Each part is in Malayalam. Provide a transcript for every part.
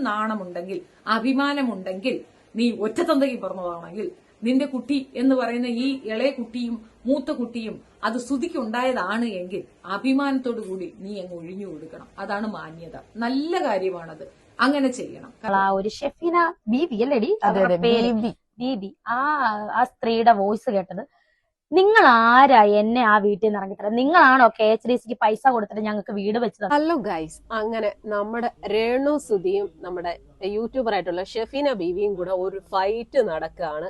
നാണമുണ്ടെങ്കിൽ അഭിമാനമുണ്ടെങ്കിൽ നീ ഒറ്റത്തന്തയ്ക്ക് പറഞ്ഞതാണെങ്കിൽ നിന്റെ കുട്ടി എന്ന് പറയുന്ന ഈ ഇളയ കുട്ടിയും മൂത്ത കുട്ടിയും അത് സ്തുതിക്കുണ്ടായതാണ് എങ്കിൽ അഭിമാനത്തോടു കൂടി നീ അങ്ങ് ഒഴിഞ്ഞു കൊടുക്കണം. അതാണ് മാന്യത. നല്ല കാര്യമാണത്. അങ്ങനെ ചെയ്യണം. ആ ഒരു ഷെഫീന ബീബി അല്ലേടി? ബീബി. ആ ആ സ്ത്രീയുടെ വോയിസ് കേട്ടത്. നിങ്ങൾ ആരാ എന്നെ ആ വീട്ടിൽ നിന്ന് ഇറങ്ങിത്തരാം നിങ്ങളാണോ കെ എച്ച് ഡി സിക്ക് പൈസ കൊടുത്തിട്ട് ഞങ്ങൾക്ക് വീട് വെച്ചത് ഹലോ ഗൈസ് അങ്ങനെ നമ്മുടെ രേണു സുധിയും നമ്മുടെ യൂട്യൂബർ ആയിട്ടുള്ള ഷെഫീന ബീവിയും കൂടെ ഒരു ഫൈറ്റ് നടക്കുകയാണ്.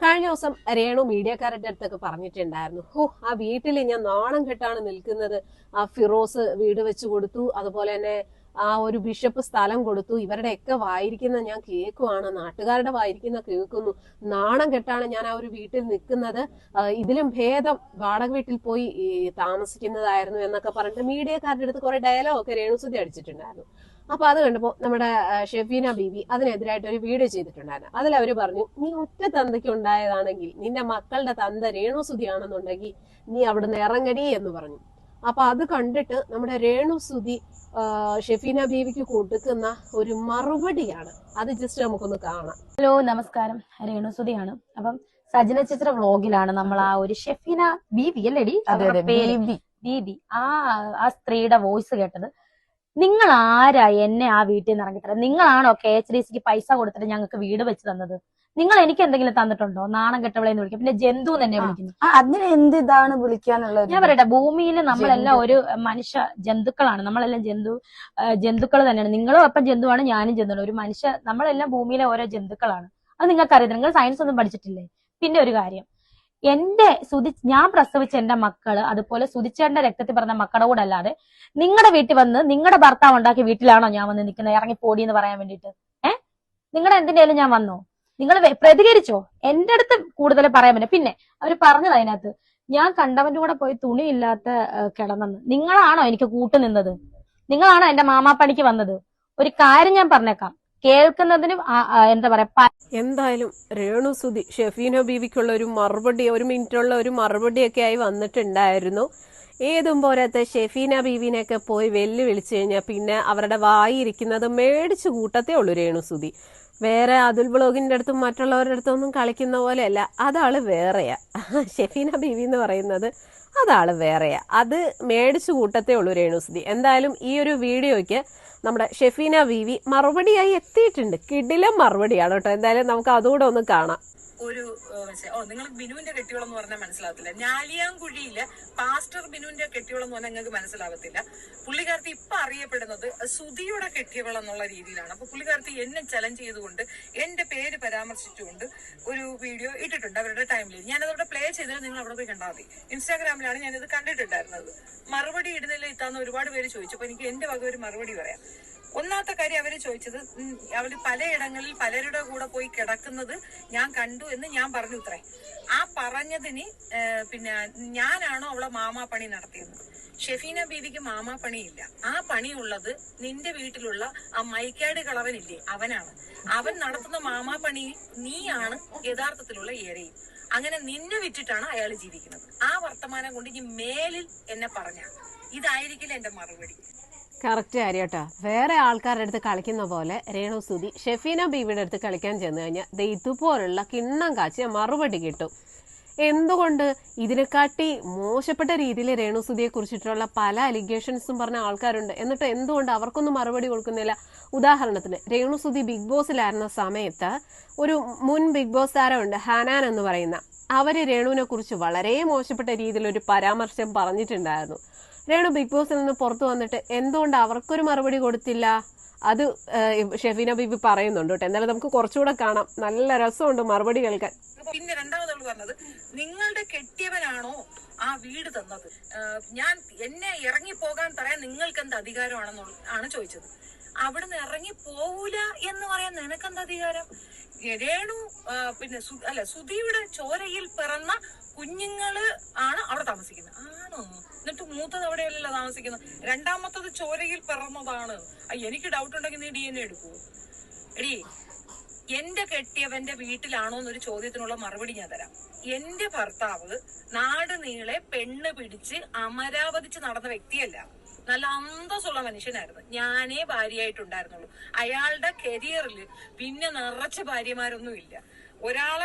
കഴിഞ്ഞ ദിവസം രേണു മീഡിയക്കാരുടെ അടുത്തൊക്കെ പറഞ്ഞിട്ടുണ്ടായിരുന്നു. ഹോ ആ വീട്ടിൽ ഞാൻ നാണം കെട്ടാണ് നിൽക്കുന്നത്. ആ ഫിറോസ് വീട് വെച്ച് കൊടുത്തു. അതുപോലെ തന്നെ ആ ഒരു ബിഷപ്പ് സ്ഥലം കൊടുത്തു. ഇവരുടെയൊക്കെ വായിരിക്കുന്ന ഞാൻ കേൾക്കുവാണ്. നാട്ടുകാരുടെ വായിരിക്കുന്ന കേൾക്കുന്നു. നാണം കെട്ടാണ് ഞാൻ ആ ഒരു വീട്ടിൽ നിൽക്കുന്നത്. ഇതിലും ഭേദം വാടക വീട്ടിൽ പോയി താമസിക്കുന്നതായിരുന്നു എന്നൊക്കെ പറഞ്ഞിട്ട് മീഡിയക്കാരുടെ അടുത്ത് കുറെ ഡയലോഗ് ഒക്കെ രേണുസുതി അടിച്ചിട്ടുണ്ടായിരുന്നു. അപ്പൊ അത് കണ്ടപ്പോ നമ്മുടെ ഷെഫീന ബീവി അതിനെതിരായിട്ട് ഒരു വീഡിയോ ചെയ്തിട്ടുണ്ടായിരുന്നു. അതിൽ അവർ പറഞ്ഞു നീ ഒറ്റ തന്തയ്ക്ക് ഉണ്ടായതാണെങ്കിൽ നിന്റെ മക്കളുടെ തന്ത രേണുസുതിയാണെന്നുണ്ടെങ്കിൽ നീ അവിടുന്ന് ഇറങ്ങടി എന്ന് പറഞ്ഞു. അപ്പൊ അത് കണ്ടിട്ട് നമ്മുടെ രേണു സുധി ഷെഫീന ബീവിക്ക് കൊടുക്കുന്ന ഒരു മറുപടിയാണ്. അത് ജസ്റ്റ് നമുക്കൊന്ന് കാണാം. ഹലോ നമസ്കാരം. രേണു സുധിയാണ്. അപ്പം സജന ചിത്ര വ്ലോഗിലാണ് നമ്മൾ ആ ഒരു ഷെഫീന ബീവി അല്ലേടി? ബീബി ആ ആ സ്ത്രീയുടെ വോയിസ് കേട്ടത്. നിങ്ങൾ ആരാ എന്നെ ആ വീട്ടിൽ നിന്ന് ഇറങ്ങിത്തരാം നിങ്ങളാണോ കെ എച്ച് ഡി സിക്ക് പൈസ കൊടുത്തിട്ട് ഞങ്ങൾക്ക് വീട് വെച്ച് തന്നത്? നിങ്ങൾ എനിക്ക് എന്തെങ്കിലും തന്നിട്ടുണ്ടോ? നാണം കെട്ടവളെ എന്ന് വിളിക്കും. പിന്നെ ജന്തു തന്നെ. വിളിക്കുന്നു. അതിന് എന്ത് ഇതാണ് വിളിക്കാനുള്ള ഒരു ഞാൻ പറയട്ടെ ഭൂമിയിൽ നമ്മളെല്ലാം ഒരു മനുഷ്യ ജന്തുക്കളാണ്. നമ്മളെല്ലാം ജന്തു ജന്തുക്കൾ തന്നെയാണ്. നിങ്ങളും അപ്പം ജന്തുവാണ് ഞാനും ജന്തുവാണ്. ഒരു മനുഷ്യ നമ്മളെല്ലാം ഭൂമിയിലെ ഓരോ ജന്തുക്കളാണ്. അത് നിങ്ങൾക്ക് അറിയാം നിങ്ങൾ സയൻസ് ഒന്നും പഠിച്ചിട്ടില്ലേ? പിന്നെ ഒരു കാര്യം. എന്റെ സുതി ഞാൻ പ്രസവിച്ച എന്റെ മക്കൾ അതുപോലെ സുതിച്ചേട്ടന്റെ രക്തത്തിൽ പറഞ്ഞ മക്കളുടെ കൂടെ അല്ലാതെ നിങ്ങളുടെ വീട്ടിൽ വന്ന് നിങ്ങളുടെ ഭർത്താവ് ഉണ്ടാക്കിയ വീട്ടിലാണോ ഞാൻ വന്ന് നിൽക്കുന്നത്? ഇറങ്ങി പോടി എന്ന് പറയാൻ വേണ്ടിയിട്ട്. ഏഹ് നിങ്ങളുടെ എന്തിനേലും ഞാൻ വന്നോ? നിങ്ങൾ പ്രതികരിച്ചോ? എന്റെ അടുത്ത് കൂടുതൽ പറയാൻ പറ്റില്ല. പിന്നെ അവർ പറഞ്ഞത് അതിനകത്ത് ഞാൻ കണ്ടവന്റെ കൂടെ പോയി തുണിയില്ലാത്ത കിടന്നെന്ന്. നിങ്ങളാണോ എനിക്ക് കൂട്ടു നിന്നത്? നിങ്ങളാണോ എന്റെ മാമാപ്പണിക്ക് വന്നത്? ഒരു കാര്യം ഞാൻ പറഞ്ഞേക്കാം. കേൾക്കുന്നതിനും എന്താ പറയാ എന്തായാലും രേണു സുധി ഷെഫീനോ ബീവിക്കുള്ള ഒരു മറുപടി ഒരു മിനിറ്റുള്ള ഒരു മറുപടിയൊക്കെ ആയി വന്നിട്ടുണ്ടായിരുന്നു. ഏതും പോരാത്ത ഷെഫീന ബീവിനെയൊക്കെ പോയി വെല്ലുവിളിച്ചു കഴിഞ്ഞാൽ പിന്നെ അവരുടെ വായി വായിരിക്കുന്നത് മേടിച്ചു കൂട്ടത്തേ ഉള്ളൂ രേണു സുധി. വേറെ അതുൽ ബ്ലോഗിന്റെ അടുത്തും മറ്റുള്ളവരുടെ അടുത്തൊന്നും കളിക്കുന്ന പോലെയല്ല. അതാൾ വേറെയാ. ഷെഫീന ബീവി എന്ന് പറയുന്നത് അതാൾ വേറെയാ. അത് മേടിച്ചു കൂട്ടത്തേ ഉള്ളൂ രേണുസുതി. എന്തായാലും ഈ ഒരു വീഡിയോയ്ക്ക് നമ്മുടെ ഷെഫീന ബീവി മറുപടിയായി എത്തിയിട്ടുണ്ട്. കിടിലം മറുപടിയാണ് കേട്ടോ. എന്തായാലും നമുക്ക് അതുകൂടെ ഒന്ന് കാണാം. ഒരു ഓ നിങ്ങൾ ബിനുവിന്റെ കെട്ടിയോളം എന്ന് പറഞ്ഞാൽ മനസ്സിലാവത്തില്ല. ഞാലിയാങ്കുഴിയിൽ പാസ്റ്റർ ബിനുവിന്റെ കെട്ടിയോളം എന്ന് പറഞ്ഞാൽ നിങ്ങൾക്ക് മനസ്സിലാവത്തില്ല. പുള്ളിക്കാരത്തി ഇപ്പൊ അറിയപ്പെടുന്നത് സുധിയുടെ കെട്ടിയവൾ എന്നുള്ള രീതിയിലാണ്. അപ്പൊ പുള്ളിക്കാരത്തി എന്നെ ചലഞ്ച് ചെയ്തുകൊണ്ട് എന്റെ പേര് പരാമർശിച്ചുകൊണ്ട് ഒരു വീഡിയോ ഇട്ടിട്ടുണ്ട്. അവരുടെ ടൈമിൽ ഞാനതവിടെ പ്ലേ ചെയ്തിട്ട് നിങ്ങൾ അവിടെ പോയി കണ്ടാൽ മതി. ഇൻസ്റ്റാഗ്രാമിലാണ് ഞാനിത് കണ്ടിട്ടുണ്ടായിരുന്നത്. മറുപടി ഇടുന്നില്ല ഇത്താന്ന് ഒരുപാട് പേര് ചോദിച്ചു. അപ്പൊ എനിക്ക് എന്റെ വക ഒരു മറുപടി പറയാം. ഒന്നാമത്തെ കാര്യം അവർ ചോദിച്ചത് അവർ പലയിടങ്ങളിൽ പലരുടെ കൂടെ പോയി കിടക്കുന്നത് ഞാൻ കണ്ടു എന്ന് ഞാൻ പറഞ്ഞു ഇത്രേ. ആ പറഞ്ഞതിന് പിന്നെ ഞാനാണോ അവളെ മാമാ പണി നടത്തിയത്? ഷെഫീന ബീവിക്ക് മാമാ പണിയില്ല ആ പണിയുള്ളത് നിന്റെ വീട്ടിലുള്ള ആ മൈക്കാട് കളവനില്ലേ അവനാണ്. അവൻ നടത്തുന്ന മാമാ പണി നീയാണ് യഥാർത്ഥത്തിലുള്ള ഏരയിൽ അങ്ങനെ നിന്നെ വിറ്റിട്ടാണ് അയാൾ ജീവിക്കുന്നത്. ആ വർത്തമാനം കൊണ്ട് ഇനി മേലിൽ എന്നെ പറഞ്ഞ. ഇതായിരിക്കില്ല എന്റെ മറുപടി. കറക്റ്റ് കാര്യം കേട്ടോ വേറെ ആൾക്കാരുടെ അടുത്ത് കളിക്കുന്ന പോലെ രേണു സുധി ഷെഫീന ബീവിയുടെ അടുത്ത് കളിക്കാൻ ചെന്ന് കഴിഞ്ഞാൽ ദേ ഇതുപോലുള്ള കിണ്ണം കാച്ചിയ മറുപടി കിട്ടും. എന്തുകൊണ്ട്? ഇതിനെക്കാട്ടി മോശപ്പെട്ട രീതിയിൽ രേണു സുധിയെ കുറിച്ചിട്ടുള്ള പല അലിഗേഷൻസും പറഞ്ഞ ആൾക്കാരുണ്ട്. എന്നിട്ട് എന്തുകൊണ്ട് അവർക്കൊന്നും മറുപടി കൊടുക്കുന്നില്ല? ഉദാഹരണത്തിന് രേണു സുധി ബിഗ് ബോസിലായിരുന്ന സമയത്ത് ഒരു മുൻ ബിഗ് ബോസ് താരമുണ്ട് ഹാനാൻ എന്ന് പറയുന്ന. അവർ രേണുവിനെ കുറിച്ച് വളരെ മോശപ്പെട്ട രീതിയിൽ ഒരു പരാമർശം പറഞ്ഞിട്ടുണ്ടായിരുന്നു. രേണു ബിഗ് ബോസിൽ നിന്ന് പുറത്തു വന്നിട്ട് എന്തുകൊണ്ട് അവർക്കൊരു മറുപടി കൊടുത്തില്ല? അത് ഷെഫീന ബീബി പറയുന്നുണ്ട് കേട്ടോ. എന്നാലും നമുക്ക് കുറച്ചുകൂടെ കാണാം. നല്ല രസമുണ്ട് മറുപടി കേൾക്കാൻ. പിന്നെ രണ്ടാമത് അവൾ പറഞ്ഞത് നിങ്ങളുടെ കെട്ടിയവനാണോ ആ വീട് തന്നത്? ഞാൻ എന്നെ ഇറങ്ങി പോകാൻ പറയാൻ നിങ്ങൾക്ക് എന്ത് അധികാരമാണെന്ന് ആണ് ചോദിച്ചത്. അവിടുന്ന് ഇറങ്ങി പോവൂല എന്ന് പറയാൻ നിനക്കെന്ത് അധികാരം? രേണു പിന്നെ അല്ല സുധിയുടെ ചോരയിൽ പിറന്ന കുഞ്ഞുങ്ങൾ ആണ് അവിടെ താമസിക്കുന്നത്. ആണോ എന്നിട്ട് മൂത്തത് അവിടെയല്ലല്ലോ താമസിക്കുന്നത്? രണ്ടാമത്തത് ചോരയിൽ പിറന്നതാണ്. എനിക്ക് ഡൗട്ട് ഉണ്ടെങ്കിൽ നീ ഡി എൻ എ എടുക്കൂ. എടി എന്റെ കെട്ടിയവന്റെ വീട്ടിലാണോ എന്നൊരു ചോദ്യത്തിനുള്ള മറുപടി ഞാൻ തരാം. എന്റെ ഭർത്താവ് നാട് നീളെ പെണ്ണ് പിടിച്ച് അമരാവതിച്ച് നടന്ന വ്യക്തിയല്ല. നല്ല അന്തസ്സുള്ള മനുഷ്യനായിരുന്നു. ഞാനേ ഭാര്യയായിട്ടുണ്ടായിരുന്നുള്ളൂ. അയാളുടെ കരിയറിൽ പിന്നെ നിറച്ച ഭാര്യമാരൊന്നും ഇല്ല ഒരാൾ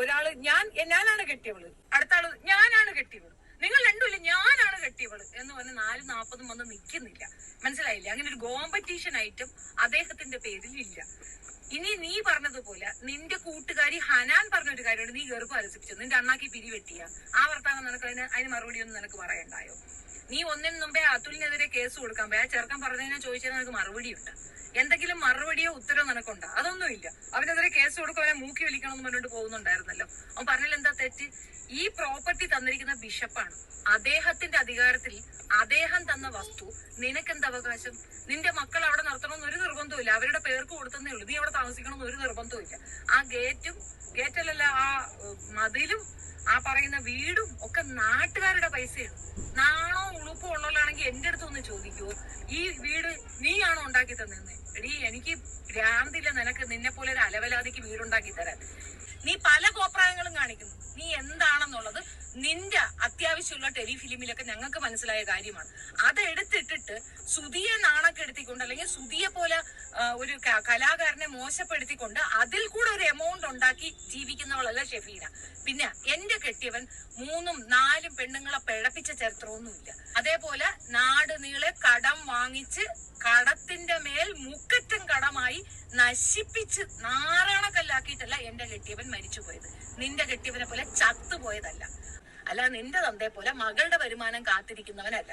ഒരാൾ ഞാൻ ഞാനാണ് കെട്ടിയവൾ. അടുത്ത ആൾ ഞാനാണ് കെട്ടിയവൾ. നിങ്ങൾ രണ്ടുമില്ല ഞാനാണ് കെട്ടിയവൾ എന്ന് പറഞ്ഞ് നാല് നാൽപ്പതും വന്ന് നിൽക്കുന്നില്ല മനസ്സിലായില്ല? അങ്ങനെ ഒരു കോമ്പറ്റീഷൻ ഐറ്റം അദ്ദേഹത്തിന്റെ പേരിൽ ഇല്ല. ഇനി നീ പറഞ്ഞതുപോലെ നിന്റെ കൂട്ടുകാരി ഹനാൻ പറഞ്ഞൊരു കാര്യമുണ്ട് നീ ഗർഭം അലസിപ്പിച്ചു? നിന്റെ അണ്ണാക്കി പിരിവെട്ടിയ ആ വർത്താനം നിനക്ക് അതിന് അതിന് മറുപടി ഒന്നും നിനക്ക് പറയണ്ടായോ? നീ ഒന്നിനു മുമ്പേ അതുലിനെതിരെ കേസ് കൊടുക്കാൻ പോയി. ആ ചെറുക്കൻ പറഞ്ഞതിനെ ചോദിച്ചാൽ നിനക്ക് മറുപടിയുണ്ട്. എന്തെങ്കിലും മറുപടിയോ ഉത്തരവോ നിനക്കുണ്ടോ? അതൊന്നുമില്ല. അവനെതിരെ കേസ് കൊടുക്കും അവനെ മൂക്കി വിളിക്കണം എന്ന് പറഞ്ഞിട്ട് പോകുന്നുണ്ടായിരുന്നല്ലോ. അവൻ പറഞ്ഞാൽ എന്താ തെറ്റ്? ഈ പ്രോപ്പർട്ടി തന്നിരിക്കുന്ന ബിഷപ്പാണ് അദ്ദേഹത്തിന്റെ അധികാരത്തിൽ അദ്ദേഹം തന്ന വസ്തു നിനക്കെന്ത് അവകാശം? നിന്റെ മക്കൾ അവിടെ നടത്തണമെന്ന് ഒരു നിർബന്ധമില്ല അവരുടെ പേർക്ക് കൊടുത്തതേ ഉള്ളൂ. നീ അവിടെ താമസിക്കണമെന്ന് ഒരു നിർബന്ധമില്ല ആ ഗേറ്റും ഗേറ്റല്ലല്ല ആ മതിലും ആ പറയുന്ന വീടും ഒക്കെ നാട്ടുകാരുടെ പൈസയാണ്. നാണോ ഉളുപ്പോ ഉള്ളവരാണെങ്കിൽ എന്റെ അടുത്ത് ഒന്ന് ചോദിക്കുവോ ഈ വീട് നീയാണോ ഉണ്ടാക്കി തന്നെന്ന് എടീ എനിക്ക് ഭ്രാന്തില്ല നിനക്ക് നിന്നെ പോലെ ഒരു അലവലാതിക്ക് വീടുണ്ടാക്കി തരാൻ. നീ പല കോപ്രായങ്ങളും കാണിക്കുന്നു. നീ എന്താണെന്നുള്ളത് നിന്റെ അത്യാവശ്യമുള്ള ടെലിഫിലിമിലൊക്കെ ഞങ്ങൾക്ക് മനസ്സിലായ കാര്യമാണ്. അത് എടുത്തിട്ടിട്ട് സുതിയെ നാണക്കെടുത്തിക്കൊണ്ട് അല്ലെങ്കിൽ സുതിയെ പോലെ ഒരു കലാകാരനെ മോശപ്പെടുത്തിക്കൊണ്ട് അതിൽ കൂടെ ഒരു എമൗണ്ട് ഉണ്ടാക്കി ജീവിക്കുന്നവളല്ല ഷെഫീന. പിന്നെ എന്റെ കെട്ടിയവൻ മൂന്നും നാലും പെണ്ണുങ്ങളെ പിഴപ്പിച്ച ചരിത്രമൊന്നുമില്ല. അതേപോലെ നാട് നീളെ കടം വാങ്ങിച്ച് കടത്തിന്റെ മേൽ മുക്കറ്റം കടമായി നശിപ്പിച്ച് നാറാണക്കല്ലാക്കിയിട്ടല്ല എന്റെ കെട്ടിയവൻ മരിച്ചുപോയത്. നിന്റെ കെട്ടിയവനെ പോലെ ചത്തുപോയതല്ല. അല്ല നിന്റെ തന്തയെ പോലെ മകളുടെ വരുമാനം കാത്തിരിക്കുന്നവനല്ല.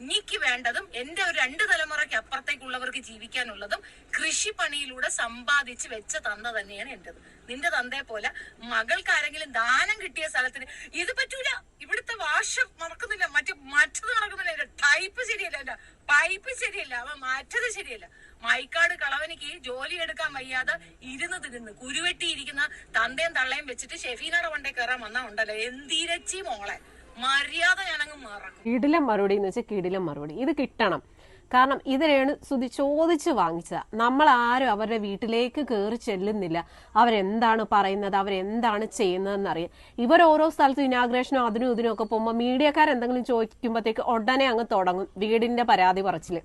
എനിക്ക് വേണ്ടതും എന്റെ ഒരു രണ്ട് തലമുറയ്ക്ക് അപ്പുറത്തേക്കുള്ളവർക്ക് ജീവിക്കാനുള്ളതും കൃഷിപ്പണിയിലൂടെ സമ്പാദിച്ച് വെച്ച തന്ന തന്നെയാണ് എന്റേത് നിന്റെ തന്തയെ പോലെ മകൾക്ക് ആരെങ്കിലും ദാനം കിട്ടിയ സ്ഥലത്തിന് ഇത് പറ്റൂല. ഇവിടുത്തെ വാഷ നടക്കുന്നില്ല. മറ്റു മറ്റത് നടക്കുന്നില്ല. ടൈപ്പ് ശരിയല്ല. എന്റെ പൈപ്പ് ശരിയല്ല. അവ മാറ്റത് ശരിയല്ല. മൈക്കാട് കളവനിക്ക് ജോലി എടുക്കാൻ വയ്യാതെ ഇരുന്ന് തിരുന്ന് കുരുവെട്ടിയിരിക്കുന്ന തന്തയും തള്ളയും വെച്ചിട്ട് ഷെഫീനയുടെ വണ്ടേ കയറാൻ വന്നാ ഉണ്ടല്ലോ. എന്തിരച്ചി മോളെ. മര്യാദ ഞാനങ്ങ് മറക്കും. കിടിലം മറുപടി എന്ന് വെച്ചാൽ കിടിലം മറുപടി. ഇത് കിട്ടണം. കാരണം ഇതിനെയാണ് സ്തുതി ചോദിച്ച് വാങ്ങിച്ചത്. നമ്മൾ ആരും അവരുടെ വീട്ടിലേക്ക് കയറി ചെല്ലുന്നില്ല. അവരെന്താണ് പറയുന്നത്? അവരെന്താണ് ചെയ്യുന്നതെന്ന് അറിയാം ഇവർ ഓരോ സ്ഥലത്തും ഇനാഗ്രേഷനോ അതിനും ഇതിനും ഒക്കെ പോകുമ്പോൾ മീഡിയക്കാർ എന്തെങ്കിലും ചോദിക്കുമ്പോഴത്തേക്ക് ഉടനെ അങ്ങ് തുടങ്ങും വീടിന്റെ പരാതി പറച്ചിൽ.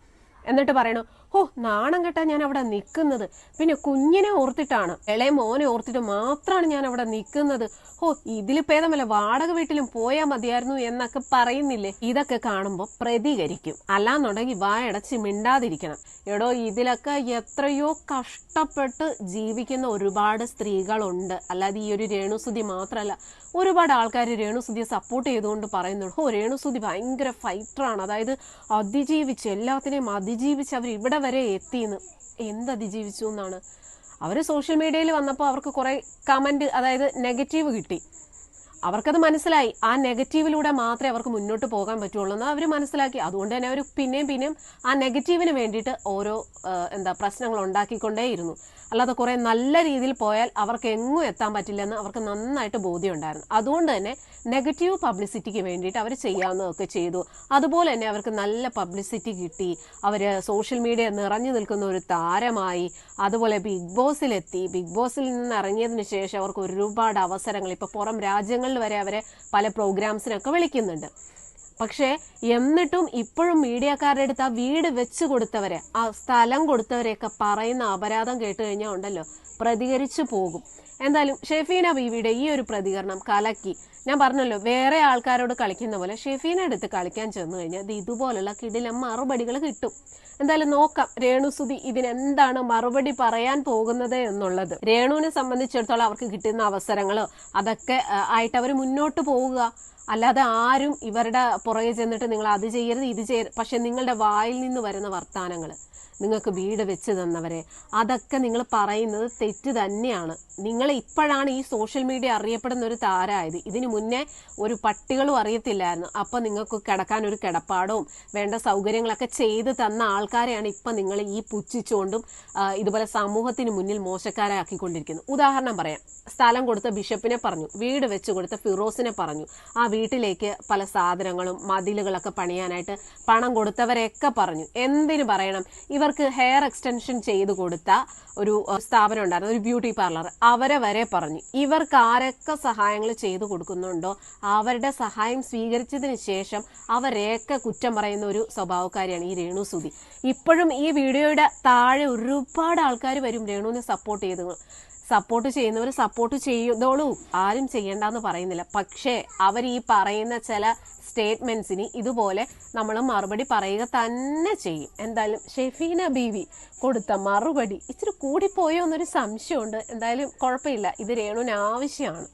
എന്നിട്ട് പറയണു ഓ നാണം കെട്ടാൻ ഞാൻ അവിടെ നിൽക്കുന്നത്. പിന്നെ കുഞ്ഞിനെ ഓർത്തിട്ടാണ് ഇളയ മോനെ ഓർത്തിട്ട് മാത്രമാണ് ഞാൻ അവിടെ നിൽക്കുന്നത് ഓ ഇതിൽ ഭേദമല്ല വാടക വീട്ടിലും പോയാൽ മതിയായിരുന്നു എന്നൊക്കെ പറയുന്നില്ലേ? ഇതൊക്കെ കാണുമ്പോൾ പ്രതികരിക്കും. അല്ലാന്നുണ്ടെങ്കിൽ വായടച്ച് മിണ്ടാതിരിക്കണം. എടോ ഇതിലൊക്കെ എത്രയോ കഷ്ടപ്പെട്ട് ജീവിക്കുന്ന ഒരുപാട് സ്ത്രീകളുണ്ട്. അല്ലാതെ ഈ ഒരു രേണുസുതി മാത്രമല്ല ഒരുപാട് ആൾക്കാർ രേണുസുതിയെ സപ്പോർട്ട് ചെയ്തുകൊണ്ട് പറയുന്നുണ്ട്. ഓ രേണുസുതി ഭയങ്കര ഫൈറ്ററാണ് അതായത് അതിജീവിച്ച് എല്ലാത്തിനെയും അതിജീവിച്ച് അവർ ഇവിടെ വരെ എത്തിയെന്ന്. എന്ത് അതിജീവിച്ചു എന്നാണ്. അവർ സോഷ്യൽ മീഡിയയിൽ വന്നപ്പോൾ അവർക്ക് കുറേ കമന്റ് അതായത് നെഗറ്റീവ് കിട്ടി. അവർക്കത് മനസ്സിലായി. ആ നെഗറ്റീവിലൂടെ മാത്രമേ അവർക്ക് മുന്നോട്ട് പോകാൻ പറ്റുള്ളൂ എന്ന് അവർ മനസ്സിലാക്കി. അതുകൊണ്ട് തന്നെ അവർ പിന്നെയും പിന്നെയും ആ നെഗറ്റീവിന് വേണ്ടിയിട്ട് ഓരോ എന്താ പ്രശ്നങ്ങൾ ഉണ്ടാക്കിക്കൊണ്ടേയിരുന്നു. അല്ലാതെ കുറെ നല്ല രീതിയിൽ പോയാൽ അവർക്ക് എങ്ങും എത്താൻ പറ്റില്ലെന്ന് അവർക്ക് നന്നായിട്ട് ബോധ്യമുണ്ടായിരുന്നു. അതുകൊണ്ട് തന്നെ നെഗറ്റീവ് പബ്ലിസിറ്റിക്ക് വേണ്ടിയിട്ട് അവർ ചെയ്യാവുന്നതൊക്കെ ചെയ്തു. അതുപോലെ തന്നെ അവർക്ക് നല്ല പബ്ലിസിറ്റി കിട്ടി. അവർ സോഷ്യൽ മീഡിയ നിറഞ്ഞു നിൽക്കുന്ന ഒരു താരമായി. അതുപോലെ ബിഗ് ബോസിലെത്തി. ബിഗ് ബോസിൽ നിന്ന് ഇറങ്ങിയതിന് ശേഷം അവർക്ക് ഒരുപാട് അവസരങ്ങൾ. ഇപ്പോൾ പുറം വരെ അവരെ പല പ്രോഗ്രാംസിനൊക്കെ വിളിക്കുന്നുണ്ട്. പക്ഷേ എന്നിട്ടും ഇപ്പോഴും മീഡിയക്കാരുടെ അടുത്ത് ആ വീട് വെച്ച് കൊടുത്തവരെ ആ സ്ഥലം കൊടുത്തവരെയൊക്കെ പറയുന്ന അപരാധം കേട്ട് കഴിഞ്ഞാൽ ഉണ്ടല്ലോ പ്രതികരിച്ചു പോകും. എന്തായാലും ഷെഫീന ബീവിയുടെ ഈ ഒരു പ്രതികരണം കലക്കി. ഞാൻ പറഞ്ഞല്ലോ വേറെ ആൾക്കാരോട് കളിക്കുന്ന പോലെ ഷെഫീന എടുത്ത് കളിക്കാൻ ചെന്നു കഴിഞ്ഞാൽ ഇത് ഇതുപോലുള്ള കിടിലം മറുപടികൾ കിട്ടും. എന്തായാലും നോക്കാം രേണുസുതി ഇതിനെന്താണ് മറുപടി പറയാൻ പോകുന്നത് എന്നുള്ളത്. രേണുവിനെ സംബന്ധിച്ചിടത്തോളം അവർക്ക് കിട്ടുന്ന അവസരങ്ങളോ അതൊക്കെ ആയിട്ട് അവർ മുന്നോട്ട് പോവുക. അല്ലാതെ ആരും ഇവരുടെ പുറകെ ചെന്നിട്ട് നിങ്ങൾ അത് ചെയ്യരുത് ഇത് ചെയ്യരുത്. പക്ഷെ നിങ്ങളുടെ വായിൽ നിന്ന് വരുന്ന വർത്താനങ്ങൾ നിങ്ങൾക്ക് വീട് വെച്ച് തന്നവരെ. അതൊക്കെ നിങ്ങൾ പറയുന്നത് തെറ്റ് തന്നെയാണ്. നിങ്ങൾ ഇപ്പോഴാണ് ഈ സോഷ്യൽ മീഡിയ അറിയപ്പെടുന്ന ഒരു താരമായത് ഇതിനു മുന്നേ ഒരു പട്ടികളും അറിയത്തില്ലായിരുന്നു. അപ്പൊ നിങ്ങൾക്ക് കിടക്കാൻ ഒരു കിടപ്പാടവും വേണ്ട സൗകര്യങ്ങളൊക്കെ ചെയ്ത് തന്ന ആൾക്കാരെയാണ് ഇപ്പൊ നിങ്ങൾ ഈ പുച്ഛിച്ചുകൊണ്ടും ഇതുപോലെ സമൂഹത്തിന് മുന്നിൽ മോശക്കാരാക്കിക്കൊണ്ടിരിക്കുന്നത്. ഉദാഹരണം പറയാം. സ്ഥലം കൊടുത്ത ബിഷപ്പിനെ പറഞ്ഞു വീട് വെച്ച് കൊടുത്ത ഫിറോസിനെ പറഞ്ഞു. ആ വീട്ടിലേക്ക് പല സാധനങ്ങളും മതിലുകളൊക്കെ പണിയാനായിട്ട് പണം കൊടുത്തവരെയൊക്കെ പറഞ്ഞു. എന്തിനു പറയണം? ഇവർ ഇവർക്ക് ഹെയർ എക്സ്റ്റൻഷൻ ചെയ്ത് കൊടുത്ത ഒരു സ്ഥാപനം ഉണ്ടായിരുന്നു. ഒരു ബ്യൂട്ടി പാർലർ അവരെ വരെ പറഞ്ഞു. ഇവർക്ക് ആരൊക്കെ സഹായങ്ങൾ ചെയ്തു കൊടുക്കുന്നുണ്ടോ? അവരുടെ സഹായം സ്വീകരിച്ചതിന് ശേഷം അവരെയൊക്കെ കുറ്റം പറയുന്ന ഒരു സ്വഭാവക്കാരിയാണ് ഈ രേണു സുധി. ഇപ്പോഴും ഈ വീഡിയോയുടെ താഴെ ഒരുപാട് ആൾക്കാർ വരും രേണുവിനെ സപ്പോർട്ട് ചെയ്ത് സപ്പോർട്ട് ചെയ്യുന്നവർ സപ്പോർട്ട് ചെയ്തോളൂ ആരും ചെയ്യണ്ടെന്ന് പറയുന്നില്ല. പക്ഷേ അവർ ഈ പറയുന്ന ചില സ്റ്റേറ്റ്മെന്റ്സിന് ഇതുപോലെ നമ്മൾ മറുപടി പറയുക തന്നെ ചെയ്യും. എന്തായാലും ഷെഫീന ബീവി കൊടുത്ത മറുപടി ഇച്ചിരി കൂടിപ്പോയോ എന്നൊരു സംശയമുണ്ട്. എന്തായാലും കുഴപ്പമില്ല. ഇത് രേണുവിന് ആവശ്യമാണ്.